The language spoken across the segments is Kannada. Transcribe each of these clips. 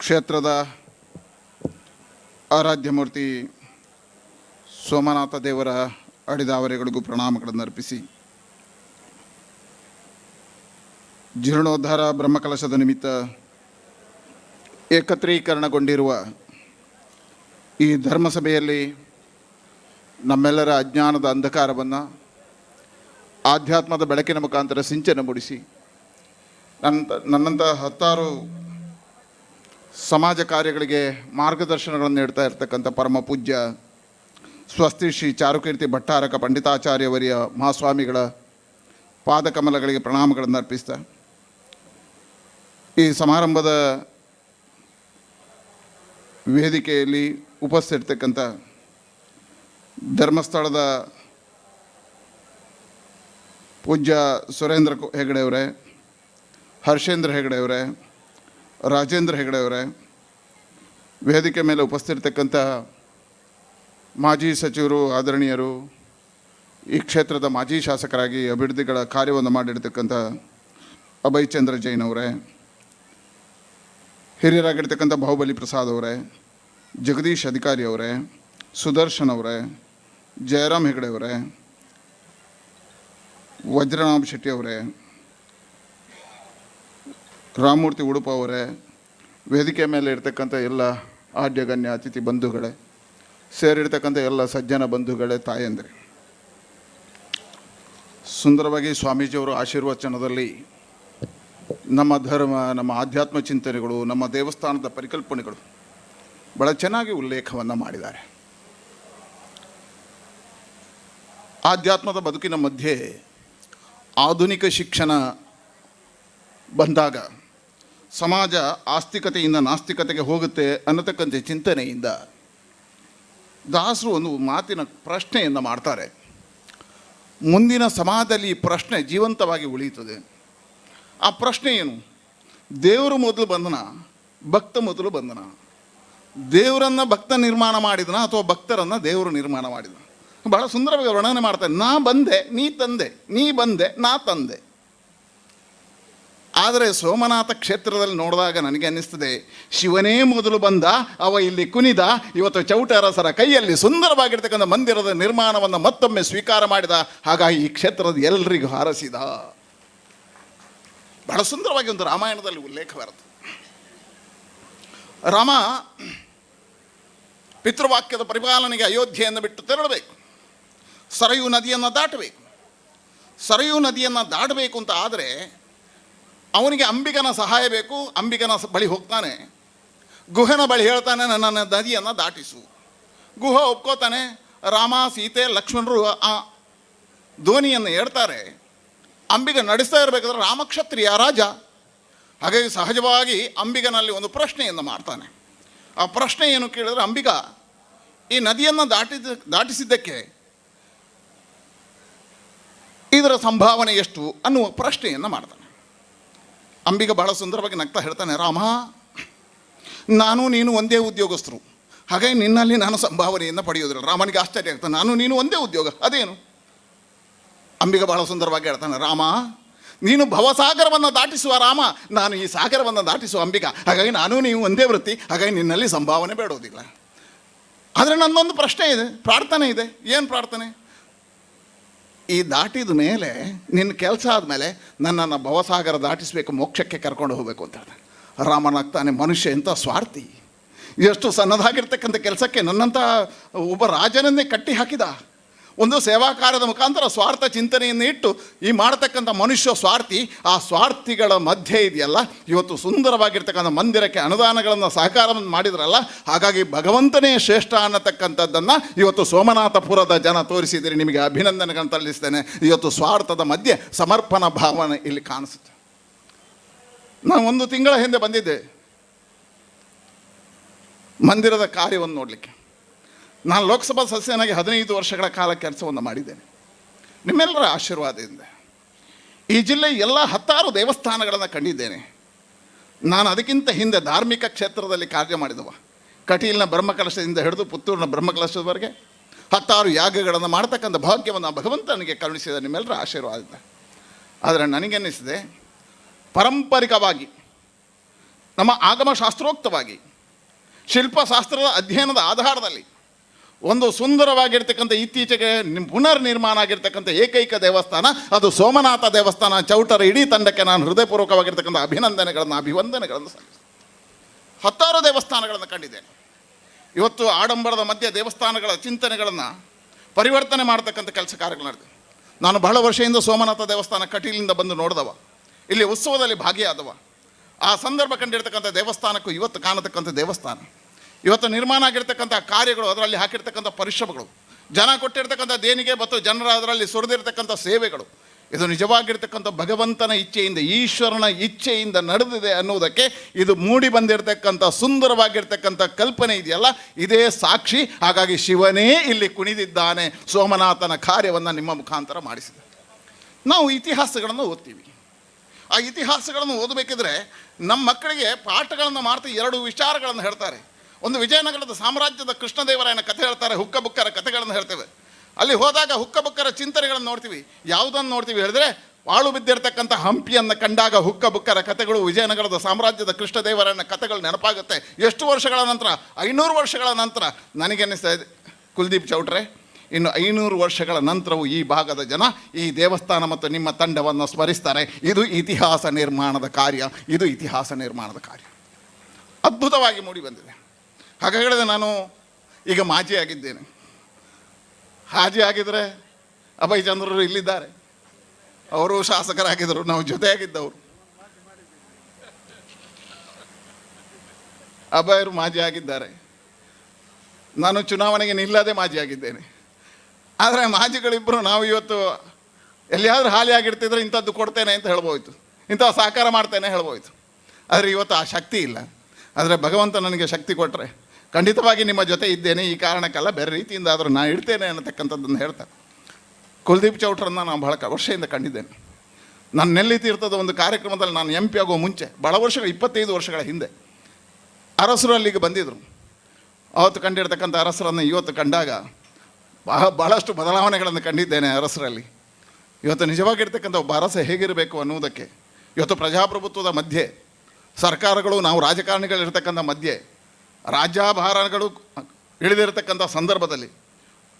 ಕ್ಷೇತ್ರದ ಆರಾಧ್ಯಮೂರ್ತಿ ಸೋಮನಾಥ ದೇವರ ಅಡಿದಾವರೆಗಳಿಗೂ ಪ್ರಣಾಮಗಳನ್ನು ಅರ್ಪಿಸಿ. ಜೀರ್ಣೋದ್ಧಾರ ಬ್ರಹ್ಮಕಲಶದ ನಿಮಿತ್ತ ಏಕತ್ರೀಕರಣಗೊಂಡಿರುವ ಈ ಧರ್ಮಸಭೆಯಲ್ಲಿ ನಮ್ಮೆಲ್ಲರ ಅಜ್ಞಾನದ ಅಂಧಕಾರವನ್ನು ಆಧ್ಯಾತ್ಮದ ಬೆಳಕಿನ ಮುಖಾಂತರ ಸಿಂಚನ ಮೂಡಿಸಿ. ನನ್ನ ನನ್ನಂಥ ಹತ್ತಾರು ಸಮಾಜ ಕಾರ್ಯಗಳಿಗೆ ಮಾರ್ಗದರ್ಶನಗಳನ್ನು ನೀಡ್ತಾ ಇರ್ತಕ್ಕಂಥ ಪರಮ ಪೂಜ್ಯ ಸ್ವಸ್ತಿ ಶ್ರೀ ಚಾರುಕೀರ್ತಿ ಭಟ್ಟಾರಕ ಪಂಡಿತಾಚಾರ್ಯವರಿಯ ಮಹಾಸ್ವಾಮಿಗಳ ಪಾದಕಮಲಗಳಿಗೆ ಪ್ರಣಾಮಗಳನ್ನು ಅರ್ಪಿಸ್ತಾ, ಈ ಸಮಾರಂಭದ ವೇದಿಕೆಯಲ್ಲಿ ಉಪಸ್ಥಿರ್ತಕ್ಕಂಥ ಧರ್ಮಸ್ಥಳದ ಪೂಜ್ಯ ಸುರೇಂದ್ರ ಹೆಗಡೆಯವರೇ ಹರ್ಷೇಂದ್ರ ಹೆಗಡೆಯವರೇ ರಾಜೇಂದ್ರ ಹೆಗಡೆ ಅವರೇ, ವೇದಿಕೆ ಮೇಲೆ ಉಪಸ್ಥಿತಿರ್ತಕ್ಕಂಥ ಮಾಜಿ ಸಚಿವರು, ಆದರಣೀಯರು, ಈ ಕ್ಷೇತ್ರದ ಮಾಜಿ ಶಾಸಕರಾಗಿ ಅಭಿವೃದ್ಧಿಗಳ ಕಾರ್ಯವನ್ನು ಮಾಡಿರ್ತಕ್ಕಂಥ ಅಭಯ್ ಚಂದ್ರ ಜೈನ್ ಅವರೇ, ಹಿರಿಯರಾಗಿರ್ತಕ್ಕಂಥ ಬಾಹುಬಲಿ ಪ್ರಸಾದ್ ಅವರೇ, ಜಗದೀಶ್ ಅಧಿಕಾರಿ ಅವರೇ, ಸುದರ್ಶನ್ ಅವರೇ, ಜಯರಾಮ್ ಹೆಗಡೆ ಅವರೇ, ವಜ್ರನಾಭ್ ಶೆಟ್ಟಿ ಅವರೇ ರಾಮಮೂರ್ತಿ ಉಡುಪ ಅವರೇ, ವೇದಿಕೆ ಮೇಲೆ ಇರ್ತಕ್ಕಂಥ ಎಲ್ಲ ಆಡ್ಯಗಣ್ಯ ಅತಿಥಿ ಬಂಧುಗಳೇ, ಸೇರಿರ್ತಕ್ಕಂಥ ಎಲ್ಲ ಸಜ್ಜನ ಬಂಧುಗಳೇ, ತಾಯಂದ್ರೆ. ಸುಂದರವಾಗಿ ಸ್ವಾಮೀಜಿಯವರು ಆಶೀರ್ವಚನದಲ್ಲಿ ನಮ್ಮ ಧರ್ಮ, ನಮ್ಮ ಆಧ್ಯಾತ್ಮ ಚಿಂತನೆಗಳು, ನಮ್ಮ ದೇವಸ್ಥಾನದ ಪರಿಕಲ್ಪನೆಗಳು ಬಹಳ ಚೆನ್ನಾಗಿ ಉಲ್ಲೇಖವನ್ನು ಮಾಡಿದ್ದಾರೆ. ಆಧ್ಯಾತ್ಮದ ಬದುಕಿನ ಮಧ್ಯೆ ಆಧುನಿಕ ಶಿಕ್ಷಣ ಬಂದಾಗ ಸಮಾಜ ಆಸ್ತಿಕತೆಯಿಂದ ನಾಸ್ತಿಕತೆಗೆ ಹೋಗುತ್ತೆ ಅನ್ನತಕ್ಕಂಥ ಚಿಂತನೆಯಿಂದ ದಾಸರು ಒಂದು ಮಾತಿನ ಪ್ರಶ್ನೆಯನ್ನು ಮಾಡ್ತಾರೆ. ಮುಂದಿನ ಸಮಾಜದಲ್ಲಿ ಈ ಪ್ರಶ್ನೆ ಜೀವಂತವಾಗಿ ಉಳಿಯುತ್ತದೆ. ಆ ಪ್ರಶ್ನೆ ಏನು? ದೇವರು ಮೊದಲು ಬಂದನ, ಭಕ್ತ ಮೊದಲು ಬಂದನ. ದೇವರನ್ನು ಭಕ್ತ ನಿರ್ಮಾಣ ಮಾಡಿದನ ಅಥವಾ ಭಕ್ತರನ್ನು ದೇವರು ನಿರ್ಮಾಣ ಮಾಡಿದನ? ಬಹಳ ಸುಂದರವಾಗಿ ವರ್ಣನೆ ಮಾಡ್ತಾರೆ. ನಾ ಬಂದೆ, ನೀ ತಂದೆ, ನೀ ಬಂದೆ, ನಾ ತಂದೆ. ಆದರೆ ಸೋಮನಾಥ ಕ್ಷೇತ್ರದಲ್ಲಿ ನೋಡಿದಾಗ ನನಗೆ ಅನ್ನಿಸ್ತದೆ, ಶಿವನೇ ಮೊದಲು ಬಂದ, ಅವ ಇಲ್ಲಿ ಕುನಿದ ಇವತ್ತು ಚೌಟರಸರ ಕೈಯಲ್ಲಿ ಸುಂದರವಾಗಿರ್ತಕ್ಕಂಥ ಮಂದಿರದ ನಿರ್ಮಾಣವನ್ನು ಮತ್ತೊಮ್ಮೆ ಸ್ವೀಕಾರ ಮಾಡಿದ, ಹಾಗಾಗಿ ಈ ಕ್ಷೇತ್ರದ ಎಲ್ರಿಗೂ ಹಾರಸಿದ. ಬಹಳ ಸುಂದರವಾಗಿ ಒಂದು ರಾಮಾಯಣದಲ್ಲಿ ಉಲ್ಲೇಖ ಬರುತ್ತೆ. ರಾಮ ಪಿತೃವಾಕ್ಯದ ಪರಿಪಾಲನೆಗೆ ಅಯೋಧ್ಯೆಯನ್ನು ಬಿಟ್ಟು ತೆರಳಬೇಕು. ಸರಯು ನದಿಯನ್ನು ದಾಟಬೇಕು. ಸರಯು ನದಿಯನ್ನು ದಾಟಬೇಕು ಅಂತ ಆದರೆ ಅವನಿಗೆ ಅಂಬಿಗನ ಸಹಾಯ ಬೇಕು ಅಂಬಿಗನ ಸ- ಬಳಿ ಹೋಗ್ತಾನೆ. ಗುಹನ ಬಳಿ ಹೇಳ್ತಾನೆ ನನ್ನ ನದಿಯನ್ನು ದಾಟಿಸು. ಗುಹ ಒಪ್ಕೋತಾನೆ, ರಾಮ, ಸೀತೆ, ಲಕ್ಷ್ಮಣರು ಆ ಧ್ವನಿಯನ್ನು ಹೇಳ್ತಾರೆ. ಅಂಬಿಗ ನಡೆಸ್ತಾ ಇರಬೇಕಾದ್ರೆ ರಾಮಕ್ಷತ್ರಿಯ ರಾಜ. ಹಾಗಾಗಿ ಸಹಜವಾಗಿ ಅಂಬಿಗನಲ್ಲಿ ಒಂದು ಪ್ರಶ್ನೆಯನ್ನು ಮಾಡ್ತಾನೆ. ಆ ಪ್ರಶ್ನೆ ಏನು ಕೇಳಿದ್ರೆ, ಅಂಬಿಗ, ಈ ನದಿಯನ್ನು ದಾಟಿದ, ದಾಟಿಸಿದ್ದಕ್ಕೆ ಇದರ ಸಂಭಾವನೆ ಎಷ್ಟು ಅನ್ನುವ ಪ್ರಶ್ನೆಯನ್ನು ಮಾಡ್ತಾನೆ. ಅಂಬಿಗ ಬಹಳ ಸುಂದರವಾಗಿ ನಗ್ತಾ ಹೇಳ್ತಾನೆ, ರಾಮ, ನಾನು ನೀನು ಒಂದೇ ಉದ್ಯೋಗಸ್ಥರು. ಹಾಗಾಗಿ ನಿನ್ನಲ್ಲಿ ನಾನು ಸಂಭಾವನೆಯನ್ನು ಪಡೆಯೋದಿಲ್ಲ ರಾಮನಿಗೆ ಆಶ್ಚರ್ಯ ಆಗ್ತಾನೆ ನಾನು ನೀನು ಒಂದೇ ಉದ್ಯೋಗ, ಅದೇನು? ಅಂಬಿಗ ಬಹಳ ಸುಂದರವಾಗಿ ಹೇಳ್ತಾನೆ, ರಾಮ, ನೀನು ಭವಸಾಗರವನ್ನು ದಾಟಿಸುವ, ರಾಮ, ನಾನು ಈ ಸಾಗರವನ್ನು ದಾಟಿಸುವ ಅಂಬಿಗ. ಹಾಗಾಗಿ ನಾನು ನೀವು ಒಂದೇ ವೃತ್ತಿ, ಹಾಗಾಗಿ ನಿನ್ನಲ್ಲಿ ಸಂಭಾವನೆ ಬೇಡೋದಿಲ್ಲ. ಆದರೆ ನನ್ನೊಂದು ಪ್ರಶ್ನೆ ಇದೆ, ಪ್ರಾರ್ಥನೆ ಇದೆ. ಏನು ಪ್ರಾರ್ಥನೆ? ಈ ದಾಟಿದ ಮೇಲೆ ನಿನ್ನ ಕೆಲಸ ಆದಮೇಲೆ ನನ್ನನ್ನು ಭವಸಾಗರ ದಾಟಿಸಬೇಕು, ಮೋಕ್ಷಕ್ಕೆ ಕರ್ಕೊಂಡು ಹೋಗಬೇಕು ಅಂತ ರಾಮನಾಗ್ತಾನೆ ಮನುಷ್ಯ ಎಂಥ ಸ್ವಾರ್ಥಿ. ಎಷ್ಟು ಸಣ್ಣದಾಗಿರ್ತಕ್ಕಂಥ ಕೆಲಸಕ್ಕೆ ನನ್ನಂಥ ಒಬ್ಬ ರಾಜನನ್ನೇ ಕಟ್ಟಿ ಹಾಕಿದ. ಒಂದು ಸೇವಾ ಕಾರ್ಯದ ಮುಖಾಂತರ ಸ್ವಾರ್ಥ ಚಿಂತನೆಯನ್ನು ಇಟ್ಟು ಈ ಮಾಡತಕ್ಕಂಥ ಮನುಷ್ಯ ಸ್ವಾರ್ಥಿ, ಆ ಸ್ವಾರ್ಥಿಗಳ ಮಧ್ಯೆ ಇದೆಯಲ್ಲ? ಇವತ್ತು ಸುಂದರವಾಗಿರ್ತಕ್ಕಂಥ ಮಂದಿರಕ್ಕೆ ಅನುದಾನಗಳನ್ನು, ಸಹಕಾರವನ್ನು ಮಾಡಿದ್ರಲ್ಲ? ಹಾಗಾಗಿ ಭಗವಂತನೇ ಶ್ರೇಷ್ಠ ಅನ್ನತಕ್ಕಂಥದ್ದನ್ನು ಇವತ್ತು ಸೋಮನಾಥಪುರದ ಜನ ತೋರಿಸಿದರೆ ನಿಮಗೆ ಅಭಿನಂದನೆಗಳನ್ನು ತಲ್ಲಿಸ್ತೇನೆ. ಇವತ್ತು ಸ್ವಾರ್ಥದ ಮಧ್ಯೆ ಸಮರ್ಪಣಾ ಭಾವನೆ ಇಲ್ಲಿ ಕಾಣಿಸುತ್ತೆ. ನಾನು ಒಂದು ತಿಂಗಳ ಹಿಂದೆ ಬಂದಿದ್ದೆ. ಮಂದಿರದ ಕಾರ್ಯವನ್ನು ನೋಡಲಿಕ್ಕೆ. ನಾನು ಲೋಕಸಭಾ ಸದಸ್ಯನಾಗಿ ಹದಿನೈದು ವರ್ಷಗಳ ಕಾಲ ಕೆಲಸವನ್ನು ಮಾಡಿದ್ದೇನೆ. ನಿಮ್ಮೆಲ್ಲರ ಆಶೀರ್ವಾದದಿಂದ. ಈ ಜಿಲ್ಲೆ ಎಲ್ಲ ಹತ್ತಾರು ದೇವಸ್ಥಾನಗಳನ್ನು ಕಂಡಿದ್ದೇನೆ. ನಾನು ಅದಕ್ಕಿಂತ ಹಿಂದೆ ಧಾರ್ಮಿಕ ಕ್ಷೇತ್ರದಲ್ಲಿ ಕಾರ್ಯ ಮಾಡಿದವ. ಕಟೀಲಿನ ಬ್ರಹ್ಮಕಲಶದಿಂದ ಹಿಡಿದು ಪುತ್ತೂರಿನ ಬ್ರಹ್ಮಕಲಶದವರೆಗೆ ಹತ್ತಾರು ಯಾಗಗಳನ್ನು ಮಾಡ್ತಕ್ಕಂಥ ಭಾಗ್ಯವನ್ನು ಭಗವಂತ ನನಗೆ ಕರುಣಿಸಿದ ನಿಮ್ಮೆಲ್ಲರ ಆಶೀರ್ವಾದದಿಂದ. ಆದರೆ ನನಗೆನ್ನಿಸಿದೆ, ಪಾರಂಪರಿಕವಾಗಿ, ನಮ್ಮ ಆಗಮ ಶಾಸ್ತ್ರೋಕ್ತವಾಗಿ ಶಿಲ್ಪಶಾಸ್ತ್ರದ ಅಧ್ಯಯನದ ಆಧಾರದಲ್ಲಿ ಒಂದು ಸುಂದರವಾಗಿರ್ತಕ್ಕಂಥ ಇತ್ತೀಚೆಗೆ ಪುನರ್ ನಿರ್ಮಾಣ ಆಗಿರ್ತಕ್ಕಂಥ ಏಕೈಕ ದೇವಸ್ಥಾನ, ಅದು ಸೋಮನಾಥ ದೇವಸ್ಥಾನ, ಚೌಟರ ಇಡೀ ತಂಡಕ್ಕೆ ನಾನು ಹೃದಯಪೂರ್ವಕವಾಗಿರ್ತಕ್ಕಂಥ ಅಭಿನಂದನೆಗಳನ್ನು, ಅಭಿವಂದನೆಗಳನ್ನು ಸಲ್ಲಿಸ್ತೇನೆ ಹತ್ತಾರು ದೇವಸ್ಥಾನಗಳನ್ನು ಕಂಡಿದ್ದೇನೆ. ಇವತ್ತು ಆಡಂಬರದ ಮಧ್ಯೆ ದೇವಸ್ಥಾನಗಳ ಚಿಂತನೆಗಳನ್ನು ಪರಿವರ್ತನೆ ಮಾಡ್ತಕ್ಕಂಥ ಕೆಲಸ ಕಾರ್ಯಗಳು ನಡೆದಿದೆ. ನಾನು ಬಹಳ ವರ್ಷದಿಂದ ಸೋಮನಾಥ ದೇವಸ್ಥಾನ ಕಟೀಲಿಂದ ಬಂದು ನೋಡಿದವ. ಇಲ್ಲಿ ಉತ್ಸವದಲ್ಲಿ ಭಾಗಿಯಾದವ. ಆ ಸಂದರ್ಭ ಕಂಡಿರ್ತಕ್ಕಂಥ ದೇವಸ್ಥಾನಕ್ಕೂ ಇವತ್ತು ಕಾಣತಕ್ಕಂಥ ದೇವಸ್ಥಾನ. ಇವತ್ತು ನಿರ್ಮಾಣ ಆಗಿರ್ತಕ್ಕಂಥ ಕಾರ್ಯಗಳು ಅದರಲ್ಲಿ ಹಾಕಿರ್ತಕ್ಕಂಥ ಪರಿಶ್ರಮಗಳು. ಜನ ಕೊಟ್ಟಿರ್ತಕ್ಕಂಥ ದೇಣಿಗೆ ಮತ್ತು ಜನರ ಅದರಲ್ಲಿ ಸುರಿದಿರ್ತಕ್ಕಂಥ ಸೇವೆಗಳು. ಇದು ನಿಜವಾಗಿರ್ತಕ್ಕಂಥ ಭಗವಂತನ ಇಚ್ಛೆಯಿಂದ, ಈಶ್ವರನ ಇಚ್ಛೆಯಿಂದ ನಡೆದಿದೆ ಅನ್ನುವುದಕ್ಕೆ ಇದು ಮೂಡಿ ಬಂದಿರತಕ್ಕಂಥ ಸುಂದರವಾಗಿರ್ತಕ್ಕಂಥ ಕಲ್ಪನೆ ಇದೆಯಲ್ಲ? ಇದೇ ಸಾಕ್ಷಿ. ಹಾಗಾಗಿ ಶಿವನೇ ಇಲ್ಲಿ ಕುಣಿದಿದ್ದಾನೆ. ಸೋಮನಾಥನ ಕಾರ್ಯವನ್ನು ನಿಮ್ಮ ಮುಖಾಂತರ ಮಾಡಿಸಿದೆ. ನಾವು ಇತಿಹಾಸಗಳನ್ನು ಓದ್ತೀವಿ. ಆ ಇತಿಹಾಸಗಳನ್ನು ಓದಬೇಕಿದ್ರೆ ನಮ್ಮ ಮಕ್ಕಳಿಗೆ ಪಾಠಗಳನ್ನು ಮಾಡ್ತಾ ಎರಡು ವಿಚಾರಗಳನ್ನು ಹೇಳ್ತಾರೆ. ಒಂದು ವಿಜಯನಗರದ ಸಾಮ್ರಾಜ್ಯದ ಕೃಷ್ಣದೇವರಾಯನ ಕಥೆ ಹೇಳ್ತಾರೆ ಹುಕ್ಕಬುಕ್ಕರ ಕಥೆಗಳನ್ನು ಹೇಳ್ತೇವೆ. ಅಲ್ಲಿ ಹೋದಾಗ ಹುಕ್ಕಬುಕ್ಕರ ಚಿಂತನೆಗಳನ್ನು ನೋಡ್ತೀವಿ. ಯಾವುದನ್ನು ನೋಡ್ತೀವಿ ಹೇಳಿದ್ರೆ ಪಾಳು ಬಿದ್ದಿರತಕ್ಕಂಥ ಹಂಪಿಯನ್ನು ಕಂಡಾಗ ಹುಕ್ಕಬುಕ್ಕರ ಕಥೆಗಳು ವಿಜಯನಗರದ ಸಾಮ್ರಾಜ್ಯದ ಕೃಷ್ಣದೇವರಾಯನ ಕಥೆಗಳು ನೆನಪಾಗುತ್ತೆ. ಎಷ್ಟು ವರ್ಷಗಳ ನಂತರ? ಐನೂರು ವರ್ಷಗಳ ನಂತರ. ನನಗನ್ನಿಸ್ತಾ ಇದೆ. ಕುಲ್ದೀಪ್ ಚೌಟ್ರೆ, ಇನ್ನು ಐನೂರು ವರ್ಷಗಳ ನಂತರವೂ ಈ ಭಾಗದ ಜನ ಈ ದೇವಸ್ಥಾನ ಮತ್ತು ನಿಮ್ಮ ತಂಡವನ್ನು ಸ್ಮರಿಸ್ತಾರೆ. ಇದು ಇತಿಹಾಸ ನಿರ್ಮಾಣದ ಕಾರ್ಯ. ಇದು ಇತಿಹಾಸ ನಿರ್ಮಾಣದ ಕಾರ್ಯ. ಅದ್ಭುತವಾಗಿ ಮೂಡಿ ಬಂದಿದೆ. ಹಾಗಾದರೆ ನಾನು ಈಗ ಮಾಜಿ ಆಗಿದ್ದೇನೆ. ಹಾಜಿ ಆಗಿದ್ರೆ ಅಭಯ್ ಚಂದ್ರರು ಇಲ್ಲಿದ್ದಾರೆ. ಅವರು ಶಾಸಕರಾಗಿದ್ದರು, ನಾವು ಜೊತೆಯಾಗಿದ್ದವರು. ಅಭಯರು ಮಾಜಿ ಆಗಿದ್ದಾರೆ. ನಾನು ಚುನಾವಣೆಗೆ ನಿಲ್ಲದೆ ಮಾಜಿ ಆಗಿದ್ದೇನೆ. ಆದರೆ ಮಾಜಿಗಳಿಬ್ಬರು ನಾವು ಇವತ್ತು ಎಲ್ಲಿಯಾದರೂ ಹಾಲಿ ಆಗಿರ್ತಿದ್ರೆ ಇಂಥದ್ದು ಕೊಡ್ತೇನೆ ಅಂತ ಹೇಳ್ಬೋಯ್ತು. ಇಂಥ ಸಹಕಾರ ಮಾಡ್ತೇನೆ ಹೇಳ್ಬೋಯ್ತು. ಆದರೆ ಇವತ್ತು ಆ ಶಕ್ತಿ ಇಲ್ಲ. ಆದರೆ ಭಗವಂತ ನನಗೆ ಶಕ್ತಿ ಕೊಟ್ಟರೆ ಖಂಡಿತವಾಗಿ ನಿಮ್ಮ ಜೊತೆ ಇದ್ದೇನೆ. ಈ ಕಾರಣಕ್ಕೆಲ್ಲ ಬೇರೆ ರೀತಿಯಿಂದ ಆದರೂ ನಾನು ಇಡ್ತೇನೆ ಅನ್ನತಕ್ಕಂಥದ್ದನ್ನು ಹೇಳ್ತಾರೆ ಕುಲ್ದೀಪ್ ಚೌಟ್ರನ್ನ ನಾನು ಬಹಳ ವರ್ಷದಿಂದ ಕಂಡಿದ್ದೇನೆ. ನಾನು ನೆಲ್ಲಿ ತೀರ್ಥದ ಒಂದು ಕಾರ್ಯಕ್ರಮದಲ್ಲಿ ನಾನು ಎಂ ಪಿ ಆಗೋ ಮುಂಚೆ, ಬಹಳ ವರ್ಷಗಳ, ಇಪ್ಪತ್ತೈದು ವರ್ಷಗಳ ಹಿಂದೆ ಅರಸರು ಅಲ್ಲಿಗೆ ಬಂದಿದ್ದರು ಅವತ್ತು ಕಂಡಿರ್ತಕ್ಕಂಥ ಅರಸರನ್ನು ಇವತ್ತು ಕಂಡಾಗ ಬಹ, ಬಹಳಷ್ಟು ಬದಲಾವಣೆಗಳನ್ನು ಕಂಡಿದ್ದೇನೆ ಅರಸರಲ್ಲಿ. ಇವತ್ತು ನಿಜವಾಗಿರ್ತಕ್ಕಂಥ ಒಬ್ಬ ಅರಸ ಹೇಗಿರಬೇಕು ಅನ್ನುವುದಕ್ಕೆ, ಇವತ್ತು ಪ್ರಜಾಪ್ರಭುತ್ವದ ಮಧ್ಯೆ, ಸರ್ಕಾರಗಳು, ನಾವು ರಾಜಕಾರಣಿಗಳಿರ್ತಕ್ಕಂಥ ಮಧ್ಯೆ ರಾಜ್ಯಾಭಾರಗಳು ಇಳಿದಿರತಕ್ಕಂಥ ಸಂದರ್ಭದಲ್ಲಿ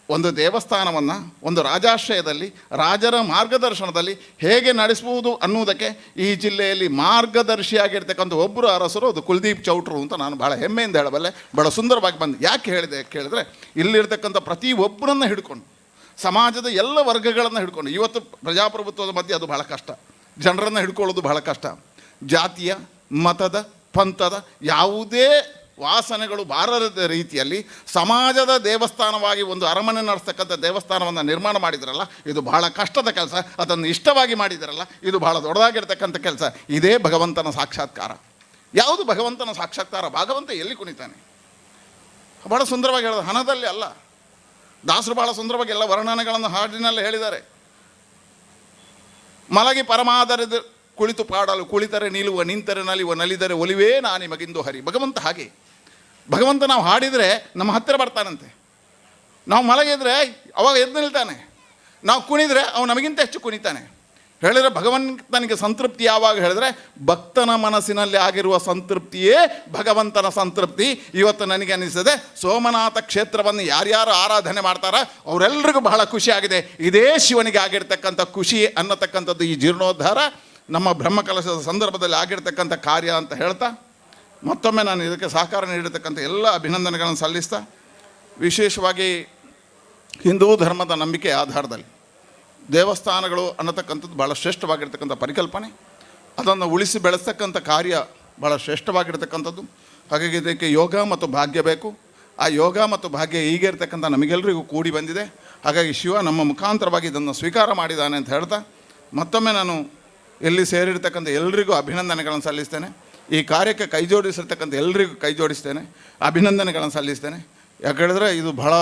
ಒಂದು ದೇವಸ್ಥಾನವನ್ನು, ಒಂದು ರಾಜಾಶ್ರಯದಲ್ಲಿ ರಾಜರ ಮಾರ್ಗದರ್ಶನದಲ್ಲಿ ಹೇಗೆ ನಡೆಸುವುದು ಅನ್ನುವುದಕ್ಕೆ ಈ ಜಿಲ್ಲೆಯಲ್ಲಿ ಮಾರ್ಗದರ್ಶಿಯಾಗಿರ್ತಕ್ಕಂಥ ಒಬ್ಬರು ಅರಸರು, ಅದು ಕುಲ್ದೀಪ್ ಚೌಟ್ರು ಅಂತ ನಾನು ಭಾಳ ಹೆಮ್ಮೆಯಿಂದ ಹೇಳಬಲ್ಲೆ ಭಾಳ ಸುಂದರವಾಗಿ ಬಂದು, ಯಾಕೆ ಹೇಳಿದೆ, ಕೇಳಿದ್ರೆ ಇಲ್ಲಿರ್ತಕ್ಕಂಥ ಪ್ರತಿ ಒಬ್ಬರನ್ನು ಹಿಡ್ಕೊಂಡು, ಸಮಾಜದ ಎಲ್ಲ ವರ್ಗಗಳನ್ನು ಹಿಡ್ಕೊಂಡು, ಇವತ್ತು ಪ್ರಜಾಪ್ರಭುತ್ವದ ಮಧ್ಯೆ ಅದು ಬಹಳ ಕಷ್ಟ. ಜನರನ್ನು ಹಿಡ್ಕೊಳ್ಳೋದು ಬಹಳ ಕಷ್ಟ. ಜಾತಿಯ, ಮತದ, ಪಂಥದ ಯಾವುದೇ ವಾಸನೆಗಳು ಬಾರದ ರೀತಿಯಲ್ಲಿ ಸಮಾಜದ ದೇವಸ್ಥಾನವಾಗಿ ಒಂದು ಅರಮನೆ ನಡೆಸ್ತಕ್ಕಂಥ ದೇವಸ್ಥಾನವನ್ನು ನಿರ್ಮಾಣ ಮಾಡಿದ್ರಲ್ಲ, ಇದು ಬಹಳ ಕಷ್ಟದ ಕೆಲಸ. ಅದನ್ನು ಇಷ್ಟವಾಗಿ ಮಾಡಿದ್ರಲ್ಲ, ಇದು ಬಹಳ ದೊಡ್ಡದಾಗಿರ್ತಕ್ಕಂಥ ಕೆಲಸ. ಇದೇ ಭಗವಂತನ ಸಾಕ್ಷಾತ್ಕಾರ. ಯಾವುದು ಭಗವಂತನ ಸಾಕ್ಷಾತ್ಕಾರ? ಭಗವಂತ ಎಲ್ಲಿ ಕುಣಿತಾನೆ? ಬಹಳ ಸುಂದರವಾಗಿ ಹೇಳಿದ, ಹಣದಲ್ಲಿ ಅಲ್ಲ. ದಾಸರು ಬಹಳ ಸುಂದರವಾಗಿ ಎಲ್ಲ ವರ್ಣನೆಗಳನ್ನು ಹಾಡಿನಲ್ಲಿ ಹೇಳಿದ್ದಾರೆ. ಮಲಗಿ ಪರಮಾದರದ ಕುಳಿತು ಪಾಡಲು, ಕುಳಿತರೆ ನಿಲ್ಲುವ ನಿಂತರೆ ನಲಿವ ನಲಿದರೆ ಒಲಿವೇ ನಾ ನಿಮಗಿಂದು ಹರಿ. ಭಗವಂತ ಹಾಗೆ. ಭಗವಂತ ನಾವು ಹಾಡಿದರೆ ನಮ್ಮ ಹತ್ತಿರ ಬರ್ತಾನಂತೆ. ನಾವು ಮಲಗಿದರೆ ಅವಾಗ ಎದ್ದು ನಿಲ್ತಾನೆ. ನಾವು ಕುಣಿದರೆ ಅವು ನಮಗಿಂತ ಹೆಚ್ಚು ಕುಣಿತಾನೆ. ಹೇಳಿದರೆ ಭಗವಂತನಿಗೆ ಸಂತೃಪ್ತಿ ಯಾವಾಗ ಹೇಳಿದರೆ ಭಕ್ತನ ಮನಸ್ಸಿನಲ್ಲಿ ಆಗಿರುವ ಸಂತೃಪ್ತಿಯೇ ಭಗವಂತನ ಸಂತೃಪ್ತಿ. ಇವತ್ತು ನನಗೆ ಅನಿಸ್ತದೆ ಸೋಮನಾಥ ಕ್ಷೇತ್ರವನ್ನು ಯಾರ್ಯಾರು ಆರಾಧನೆ ಮಾಡ್ತಾರ ಅವರೆಲ್ಲರಿಗೂ ಬಹಳ ಖುಷಿಯಾಗಿದೆ ಇದೇ ಶಿವನಿಗೆ ಆಗಿರ್ತಕ್ಕಂಥ ಖುಷಿ ಅನ್ನತಕ್ಕಂಥದ್ದು ಈ ಜೀರ್ಣೋದ್ಧಾರ. ನಮ್ಮ ಬ್ರಹ್ಮಕಲಶದ ಸಂದರ್ಭದಲ್ಲಿ ಆಗಿರ್ತಕ್ಕಂಥ ಕಾರ್ಯ ಅಂತ ಹೇಳ್ತಾ ಮತ್ತೊಮ್ಮೆ ನಾನು ಇದಕ್ಕೆ ಸಹಕಾರ ನೀಡಿರ್ತಕ್ಕಂಥ ಎಲ್ಲ ಅಭಿನಂದನೆಗಳನ್ನು ಸಲ್ಲಿಸ್ತಾ, ವಿಶೇಷವಾಗಿ ಹಿಂದೂ ಧರ್ಮದ ನಂಬಿಕೆ ಆಧಾರದಲ್ಲಿ ದೇವಸ್ಥಾನಗಳು ಅನ್ನತಕ್ಕಂಥದ್ದು ಭಾಳ ಶ್ರೇಷ್ಠವಾಗಿರ್ತಕ್ಕಂಥ ಪರಿಕಲ್ಪನೆ, ಅದನ್ನು ಉಳಿಸಿ ಬೆಳೆಸ್ತಕ್ಕಂಥ ಕಾರ್ಯ ಭಾಳ ಶ್ರೇಷ್ಠವಾಗಿರ್ತಕ್ಕಂಥದ್ದು. ಹಾಗಾಗಿ ಇದಕ್ಕೆ ಯೋಗ ಮತ್ತು ಭಾಗ್ಯ ಬೇಕು. ಆ ಯೋಗ ಮತ್ತು ಭಾಗ್ಯ ಹೀಗೆ ಇರ್ತಕ್ಕಂಥ ನಮಗೆಲ್ಲರಿಗೂ ಕೂಡಿ ಬಂದಿದೆ. ಹಾಗಾಗಿ ಶಿವ ನಮ್ಮ ಮುಖಾಂತರವಾಗಿ ಇದನ್ನು ಸ್ವೀಕಾರ ಮಾಡಿದ್ದಾನೆ ಅಂತ ಹೇಳ್ತಾ, ಮತ್ತೊಮ್ಮೆ ನಾನು ಇಲ್ಲಿ ಸೇರಿರ್ತಕ್ಕಂಥ ಎಲ್ಲರಿಗೂ ಅಭಿನಂದನೆಗಳನ್ನು ಸಲ್ಲಿಸ್ತೇನೆ. ಈ ಕಾರ್ಯಕ್ಕೆ ಕೈ ಜೋಡಿಸಿರ್ತಕ್ಕಂಥ ಎಲ್ರಿಗೂ ಕೈ ಜೋಡಿಸ್ತೇನೆ. ಅಭಿನಂದನೆಗಳನ್ನು ಸಲ್ಲಿಸ್ತೇನೆ. ಯಾಕೇಳಿದ್ರೆ ಇದು ಬಹಳ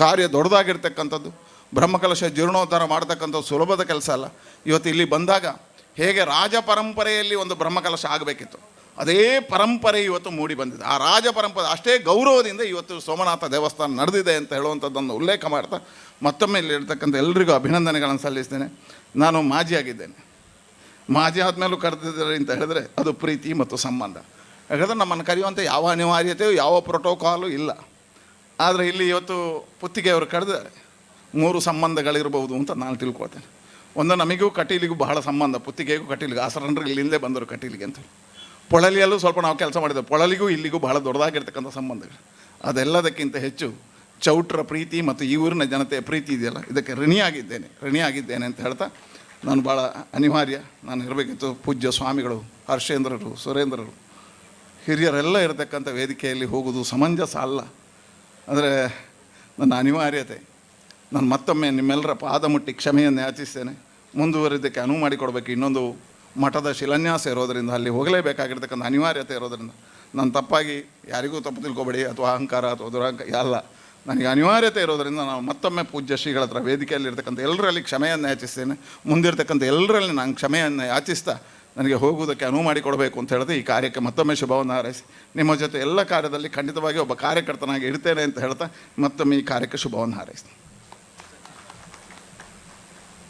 ಕಾರ್ಯ ದೊಡ್ಡದಾಗಿರ್ತಕ್ಕಂಥದ್ದು. ಬ್ರಹ್ಮಕಲಶ ಜೀರ್ಣೋದ್ಧಾರ ಮಾಡ್ತಕ್ಕಂಥದ್ದು ಸುಲಭದ ಕೆಲಸ ಅಲ್ಲ. ಇವತ್ತು ಇಲ್ಲಿ ಬಂದಾಗ ಹೇಗೆ ರಾಜ ಪರಂಪರೆಯಲ್ಲಿ ಒಂದು ಬ್ರಹ್ಮಕಲಶ ಆಗಬೇಕಿತ್ತು. ಅದೇ ಪರಂಪರೆ ಇವತ್ತು ಮೂಡಿ ಬಂದಿದೆ. ಆ ರಾಜ ಪರಂಪರೆ ಅಷ್ಟೇ ಗೌರವದಿಂದ ಇವತ್ತು ಸೋಮನಾಥ ದೇವಸ್ಥಾನ ನಡೆದಿದೆ ಅಂತ ಹೇಳುವಂಥದ್ದನ್ನು ಉಲ್ಲೇಖ ಮಾಡ್ತಾ ಮತ್ತೊಮ್ಮೆ ಇಲ್ಲಿ ಇರ್ತಕ್ಕಂಥ ಎಲ್ರಿಗೂ ಅಭಿನಂದನೆಗಳನ್ನು ಸಲ್ಲಿಸ್ತೇನೆ. ನಾನು ಮಾಜಿಯಾಗಿದ್ದೇನೆ. ಮಾಜಿ ಆದಮೇಲೂ ಕರೆದಿದ್ದಾರೆ ಅಂತ ಹೇಳಿದ್ರೆ ಅದು ಪ್ರೀತಿ ಮತ್ತು ಸಂಬಂಧ. ಯಾಕಂದರೆ ನಮ್ಮನ್ನು ಕರೆಯುವಂಥ ಯಾವ ಅನಿವಾರ್ಯತೆಯೂ, ಯಾವ ಪ್ರೋಟೋಕಾಲು ಇಲ್ಲ. ಆದರೆ ಇಲ್ಲಿ ಇವತ್ತು ಪುತ್ತಿಗೆಯವರು ಕರೆದಿದ್ದಾರೆ, ಮೂರು ಸಂಬಂಧಗಳಿರ್ಬೋದು ಅಂತ ನಾನು ತಿಳ್ಕೊಳ್ತೇನೆ. ಒಂದು ನಮಗೂ ಕಟೀಲಿಗೂ ಬಹಳ ಸಂಬಂಧ, ಪುತ್ತಿಗೆಗೂ ಕಟೀಲಿಗೂ, ಆಸರಣರು ಇಲ್ಲಿಂದೇ ಬಂದರು ಕಟೀಲಿಗೆ ಅಂತ ಪೊಳಲಿಯಲ್ಲೂ ಸ್ವಲ್ಪ ನಾವು ಕೆಲಸ ಮಾಡಿದ್ದೇವೆ, ಪೊಳಲಿಗೂ ಇಲ್ಲಿಗೂ ಬಹಳ ದೊಡ್ಡದಾಗಿರ್ತಕ್ಕಂಥ ಸಂಬಂಧಗಳು. ಅದೆಲ್ಲದಕ್ಕಿಂತ ಹೆಚ್ಚು ಚೌಟ್ರ ಪ್ರೀತಿ ಮತ್ತು ಈ ಊರಿನ ಜನತೆಯ ಪ್ರೀತಿ ಇದೆಯಲ್ಲ, ಇದಕ್ಕೆ ಋಣಿಯಾಗಿದ್ದೇನೆ ಋಣಿಯಾಗಿದ್ದೇನೆ ಅಂತ ಹೇಳ್ತಾ ನಾನು ಭಾಳ ಅನಿವಾರ್ಯ ನಾನು ಇರಬೇಕಿತ್ತು ಪೂಜ್ಯ ಸ್ವಾಮಿಗಳು, ಹರ್ಷೇಂದ್ರರು, ಸುರೇಂದ್ರರು. ಹಿರಿಯರೆಲ್ಲ ಇರತಕ್ಕಂಥ ವೇದಿಕೆಯಲ್ಲಿ ಹೋಗುವುದು ಸಮಂಜಸ ಅಲ್ಲ. ಅಂದರೆ ನನ್ನ ಅನಿವಾರ್ಯತೆ. ನಾನು ಮತ್ತೊಮ್ಮೆ ನಿಮ್ಮೆಲ್ಲರ ಪಾದ ಮುಟ್ಟಿ ಕ್ಷಮೆಯನ್ನು ಯಾಚಿಸ್ತೇನೆ. ಮುಂದುವರಿದಕ್ಕೆ ಅನುವು ಮಾಡಿಕೊಡ್ಬೇಕು ಇನ್ನೊಂದು ಮಠದ ಶಿಲಾನ್ಯಾಸ ಇರೋದರಿಂದ, ಅಲ್ಲಿ ಹೋಗಲೇಬೇಕಾಗಿರ್ತಕ್ಕಂಥ ಅನಿವಾರ್ಯತೆ ಇರೋದರಿಂದ. ನಾನು ತಪ್ಪಾಗಿ ಯಾರಿಗೂ ತಪ್ಪು ತಿಳ್ಕೊಬೇಡಿ, ಅಥವಾ ಅಹಂಕಾರ ಅಥವಾ ದುರಹಂಕಾರ ಅಲ್ಲ. ನನಗೆ ಅನಿವಾರ್ಯತೆ ಇರೋದರಿಂದ ನಾವು ಮತ್ತೊಮ್ಮೆ ಪೂಜ್ಯ ಶ್ರೀಗಳ ಹತ್ರ ವೇದಿಕೆಯಲ್ಲಿ ಇರ್ತಕ್ಕಂಥ ಎಲ್ಲರಲ್ಲಿ ಕ್ಷಮೆಯನ್ನು ಯಾಚಿಸ್ತೇನೆ. ಮುಂದಿರ್ತಕ್ಕಂಥ ಎಲ್ಲರಲ್ಲಿ ನಾನು ಕ್ಷಮೆಯನ್ನು ಯಾಚಿಸ್ತಾ ನನಗೆ ಹೋಗುವುದಕ್ಕೆ ಅನುವು ಮಾಡಿಕೊಡಬೇಕು ಅಂತ ಹೇಳಿದ್ರೆ ಈ ಕಾರ್ಯಕ್ಕೆ ಮತ್ತೊಮ್ಮೆ ಶುಭವನ್ನು ಹಾರೈಸಿ. ನಿಮ್ಮ ಜೊತೆ ಎಲ್ಲ ಕಾರ್ಯದಲ್ಲಿ ಖಂಡಿತವಾಗಿ ಒಬ್ಬ ಕಾರ್ಯಕರ್ತನಾಗಿ ಇರ್ತೇನೆ ಅಂತ ಹೇಳ್ತಾ ಮತ್ತೊಮ್ಮೆ ಈ ಕಾರ್ಯಕ್ಕೆ ಶುಭವನ್ನು ಹಾರೈಸ್ತೀನಿ.